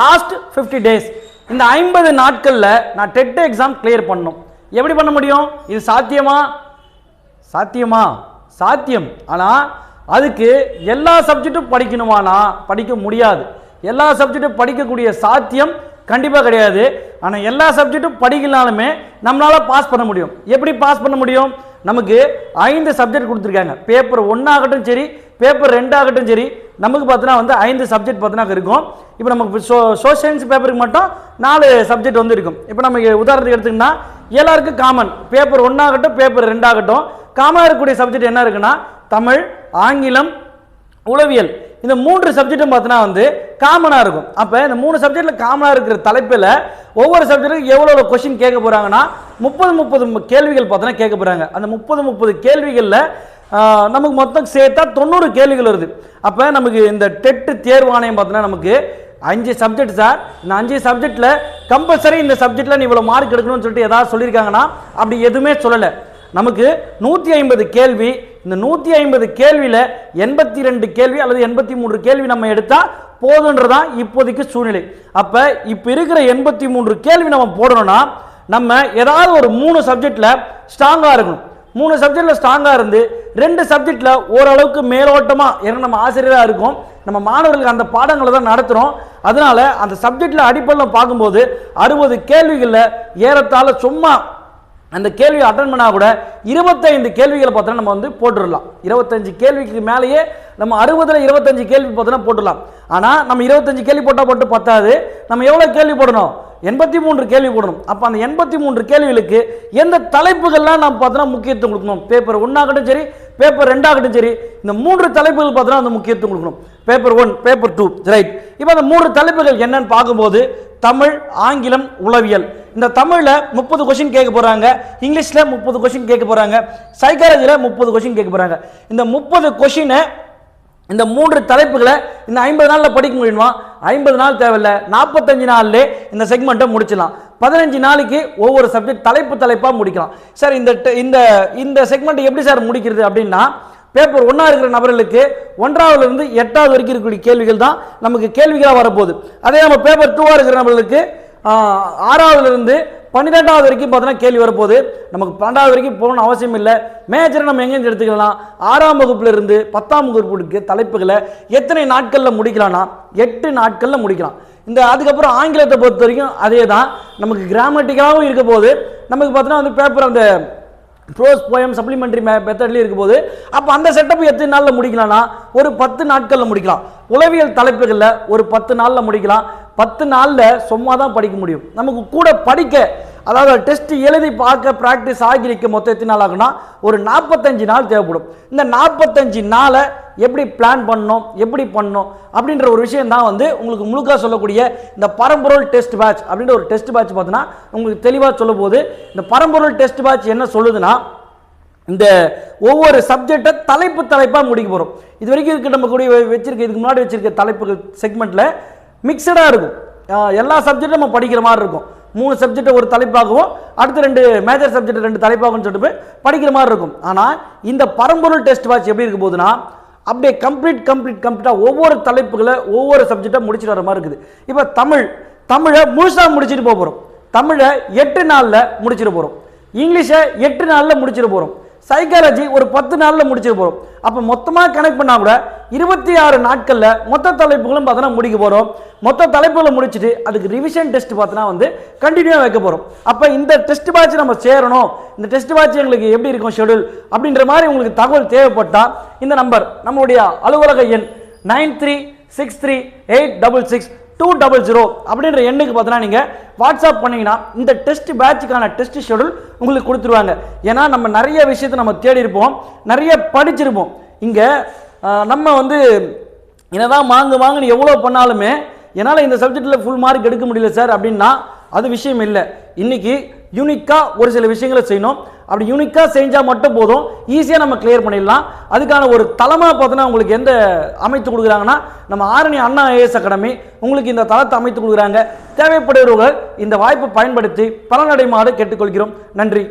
Last fifty days இந்த ஐம்பது நாட்களில் நான் டெட் எக்ஸாம் கிளியர் பண்ணணும் எப்படி பண்ண முடியும்? இது சாத்தியமா? சாத்தியமா? சாத்தியம். ஆனால் அதுக்கு எல்லா சப்ஜெக்ட்டும் படிக்கணுமானா படிக்க முடியாது. எல்லா சப்ஜெக்ட்டும் படிக்கக்கூடிய சாத்தியம் கண்டிப்பாக கிடையாது. ஆனால் எல்லா சப்ஜெக்ட்டும் படிக்கலனாலுமே நம்மளால் பாஸ் பண்ண முடியும். எப்படி பாஸ் பண்ண முடியும்? நமக்கு ஐந்து சப்ஜெக்ட் கொடுத்துருக்காங்க. பேப்பர் ஒன்றாகட்டும் சரி பேப்பர் ரெண்டாகட்டும் சரி நமக்கு பார்த்தோன்னா வந்து ஐந்து சப்ஜெக்ட் பார்த்தோன்னா இருக்கும். இப்போ நமக்கு சோ சோஷியல் சயின்ஸ் பேப்பருக்கு மட்டும் நாலு சப்ஜெக்ட் வந்து இருக்கும். இப்போ நமக்கு உதாரணத்துக்கு எடுத்துக்கிட்டோம்னா எல்லாருக்கும் காமன் பேப்பர் ஒன்றாகட்டும் பேப்பர் ரெண்டாகட்டும். காமனாக இருக்கக்கூடிய சப்ஜெக்ட் என்ன இருக்குன்னா தமிழ் ஆங்கிலம் உளவியல். இந்த மூன்று சப்ஜெக்ட்டும் பார்த்தோன்னா வந்து காமனாக இருக்கும். அப்போ இந்த மூணு சப்ஜெக்டில் காமனாக இருக்கிற தலைப்பில் ஒவ்வொரு சப்ஜெக்ட்டுக்கும் எவ்வளோ கொஷின் கேட்க போகிறாங்கன்னா முப்பது முப்பது கேள்விகள் பார்த்தோன்னா கேட்க போகிறாங்க அந்த முப்பது முப்பது கேள்விகளில் நமக்கு மொத்தம் சேர்த்தா தொண்ணூறு கேள்விகள் வருது. அப்போ நமக்கு இந்த டெட்டு தேர்வாணையம் பார்த்தோன்னா நமக்கு அஞ்சு சப்ஜெக்ட் சார் இந்த அஞ்சு சப்ஜெக்டில் கம்பல்சரி இந்த சப்ஜெக்டில் நீ இவ்வளோ மார்க் எடுக்கணும்னு சொல்லிட்டு ஏதாவது சொல்லியிருக்காங்கன்னா அப்படி எதுவுமே சொல்லலை. நமக்கு நூற்றி ஐம்பது கேள்வி இந்த நூற்றி ஐம்பது கேள்வியில் எண்பத்தி ரெண்டு கேள்வி அல்லது எண்பத்தி மூன்று கேள்வி நம்ம எடுத்தால் போதுன்றதான் இப்போதைக்கு சூழ்நிலை. அப்போ இப்போ இருக்கிற எண்பத்தி மூன்று கேள்வி நம்ம போடணும்னா நம்ம ஏதாவது ஒரு மூணு சப்ஜெக்டில் ஸ்ட்ராங்காக இருக்கணும். மூணு சப்ஜெக்டில் ஸ்ட்ராங்காக இருந்து ரெண்டு சப்ஜெக்டில் ஓரளவுக்கு மேலோட்டமாக ஏன்னா நம்ம ஆசிரியராக இருக்கும். நம்ம மாணவர்களுக்கு அந்த பாடங்களை தான் நடத்துகிறோம் அதனால அந்த சப்ஜெக்டில் அடிப்படையில் பார்க்கும்போது அறுபது கேள்விகளில் ஏறத்தாழ சும்மா அந்த கேள்வி அட்டன் பண்ணா கூட இருபத்தைந்து கேள்விகளை பார்த்தோன்னா நம்ம வந்து போட்டுடலாம். இருபத்தஞ்சு கேள்விக்கு மேலேயே நம்ம அறுபதுல இருபத்தஞ்சு கேள்வி பார்த்தோன்னா போட்டுடலாம். ஆனால் நம்ம இருபத்தஞ்சு கேள்வி போட்டால் போட்டு பத்தாது. நம்ம எவ்வளோ கேள்வி போடணும்? எண்பத்தி மூன்று கேள்வி போடணும். அப்போ அந்த எண்பத்தி மூன்று கேள்விகளுக்கு எந்த தலைப்புகள்லாம் நம்ம பார்த்தோன்னா முக்கியத்துவம் கொடுக்கணும்? பேப்பர் ஒன்றாகட்டும் சரி பேப்பர் ரெண்டாகட்டும் சரி இந்த மூன்று தலைப்புகள் பார்த்தோன்னா அந்த முக்கியத்துவம் கொடுக்கணும். Paper one paper two right. இப்போ அந்த மூன்று தலைப்புகள் என்னன்னு பார்க்கும்போது தமிழ் ஆங்கிலம் உளவியல். இந்த தமிழில் முப்பது கொஷின் கேட்க போகிறாங்க இங்கிலீஷில் முப்பது கொஷின் கேட்க போகிறாங்க சைக்காலஜியில் முப்பது கொஷின் கேட்க போகிறாங்க இந்த முப்பது கொஷினை இந்த மூன்று தலைப்புகளை இந்த ஐம்பது நாளில் படிக்க முடியுமா? ஐம்பது நாள் தேவையில்ல. நாற்பத்தஞ்சு நாள்லே இந்த செக்மெண்ட்டை முடிச்சிடலாம். பதினஞ்சு நாளைக்கு ஒவ்வொரு சப்ஜெக்ட் தலைப்பு தலைப்பாக முடிக்கலாம். சார் இந்த இந்த இந்த செக்மெண்ட்டை எப்படி சார் முடிக்கிறது அப்படின்னா பேப்பர் ஒன்றா இருக்கிற நபர்களுக்கு ஒன்றாவதுல இருந்து எட்டாவது வரைக்கும் இருக்கக்கூடிய கேள்விகள் தான் நமக்கு கேள்விகளாக வரப்போகுது. அதே நம்ம பேப்பர் டூவாக இருக்கிற நபர்களுக்கு ஆறாவதுலேருந்து பன்னிரெண்டாவது வரைக்கும் பார்த்தோன்னா கேள்வி வரப்போகுது. நமக்கு பன்னெண்டாவது வரைக்கும் போகணும்னு அவசியம் இல்லை. மேஜரை நம்ம எங்கேருந்து எடுத்துக்கலாம். ஆறாம் வகுப்புலேருந்து பத்தாம் வகுப்புக்கு தலைப்புகளை எத்தனை நாட்களில் முடிக்கலாம்னா எட்டு நாட்களில் முடிக்கலாம். இந்த அதுக்கப்புறம் ஆங்கிலத்தை பொறுத்த வரைக்கும் அதே தான் நமக்கு கிராமட்டிக்கலாகவும் இருக்க போது நமக்கு பார்த்தோன்னா வந்து பேப்பர் அந்த ப்ரோஸ் போயம் சப்ளிமெண்ட்ரி மெத்தட்லேயும் இருக்கும் போது அப்போ அந்த செட்டப் எத்தனை நாளில் முடிக்கலாம்னா ஒரு பத்து நாட்களில் முடிக்கலாம். உளவியல் தலைப்புகளில் ஒரு பத்து நாளில் முடிக்கலாம். பத்து நாளில் சும்மா தான் படிக்க முடியும். நமக்கு கூட படிக்க அதாவது டெஸ்ட் எழுதி பார்க்க ப்ராக்டிஸ் ஆகிரிக்க மொத்தம் எத்தனை நாள் ஆகுனா ஒரு நாற்பத்தஞ்சு நாள் தேவைப்படும். இந்த நாற்பத்தஞ்சு நாளை எப்படி பிளான் பண்ணோம் எப்படி பண்ணோம் அப்படின்ற ஒரு விஷயம் தான் வந்து உங்களுக்கு முழுக்க சொல்லக்கூடிய இந்த பரம்பொருள் டெஸ்ட் பேட்ச் அப்படின்ற ஒரு டெஸ்ட் பேட்ச் பார்த்தீங்கன்னா உங்களுக்கு தெளிவாக சொல்லும் போது இந்த பரம்பொருள் டெஸ்ட் பேட்ச் என்ன சொல்லுதுன்னா இந்த ஒவ்வொரு சப்ஜெக்டை தலைப்பு தலைப்பாக முடிக்க போகிறோம் இது வரைக்கும் இருக்க நம்ம கூடிய வச்சிருக்க இதுக்கு முன்னாடி வச்சிருக்க தலைப்புகள் செக்மெண்ட்டில் மிக்சடாக இருக்கும். எல்லா சப்ஜெக்டும் நம்ம படிக்கிற மாதிரி இருக்கும். மூணு சப்ஜெக்ட் ஒரு தலைப்பாகவும் அடுத்து ரெண்டு மேஜர் சப்ஜெக்ட் ரெண்டு தலைப்பாகவும் சொல்லிட்டு போய் படிக்கிற மாதிரி இருக்கும். ஆனால் இந்த பரம்பொருள் டெஸ்ட் வாட்ச் எப்படி இருக்கும் போகுதுன்னா அப்படியே கம்ப்ளீட் கம்ப்ளீட் கம்ப்ளீட்டாக ஒவ்வொரு தலைப்புகளை ஒவ்வொரு சப்ஜெக்டாக முடிச்சுட்டு வர மாதிரி இருக்குது. இப்போ தமிழ் தமிழை முழுசாக முடிச்சுட்டு போக போகிறோம் தமிழை எட்டு நாளில் முடிச்சிட போகிறோம் இங்கிலீஷை எட்டு நாளில் முடிச்சிட போகிறோம் சைக்காலஜி ஒரு பத்து நாளில் முடிச்சிட போகிறோம் அப்போ மொத்தமாக கனெக்ட் பண்ணால் கூட இருபத்தி ஆறு நாட்களில் மொத்த தலைப்புகளும் பார்த்தோன்னா முடிக்க போகிறோம் மொத்த தலைப்புகளை முடிச்சுட்டு அதுக்கு ரிவிஷன் டெஸ்ட் பார்த்தோன்னா வந்து கண்டினியூவாக வைக்க போகிறோம் அப்போ இந்த டெஸ்ட் பேட்ச் நம்ம சேரணும். இந்த டெஸ்ட் பேட்ச் எங்களுக்கு எப்படி இருக்கும் ஷெடியூல் அப்படின்ற மாதிரி உங்களுக்கு தகவல் தேவைப்பட்டால் இந்த நம்பர் நம்மளுடைய அலுவலக எண் nine three six three eight double six two double zero அப்படின்ற எண்ணுக்கு பார்த்தீங்கன்னா நீங்கள் வாட்ஸ்அப் பண்ணிங்கன்னா இந்த டெஸ்ட் பேட்சுக்கான டெஸ்ட் ஷெடியூல் உங்களுக்கு கொடுத்துருவாங்க. ஏன்னா நம்ம நிறைய விஷயத்தை நம்ம தேடி இருப்போம் நிறைய படிச்சிருப்போம். இங்கே நம்ம வந்து என்னதான் வாங்கு வாங்குன்னு எவ்வளோ பண்ணாலுமே என்னால் இந்த சப்ஜெக்ட்டில் ஃபுல் மார்க் எடுக்க முடியல சார் அப்படின்னா அது விஷயம் இல்லை. இன்றைக்கி யூனிக்காக ஒரு சில விஷயங்களை செய்யணும். அப்படி யூனிக்காக செஞ்சால் மட்டும் போதும். ஈஸியாக நம்ம கிளியர் பண்ணிடலாம். அதுக்கான ஒரு தளமாக பார்த்தோன்னா உங்களுக்கு எந்த அமைத்து கொடுக்குறாங்கன்னா நம்ம ஆரணி அண்ணா ஐஏஎஸ் அகாடமி உங்களுக்கு இந்த தளத்தை அமைத்து கொடுக்குறாங்க. தேவைப்படுகிறவர்கள் இந்த வாய்ப்பை பயன்படுத்தி பலனடைமாறு கேட்டுக்கொள்கிறோம். நன்றி.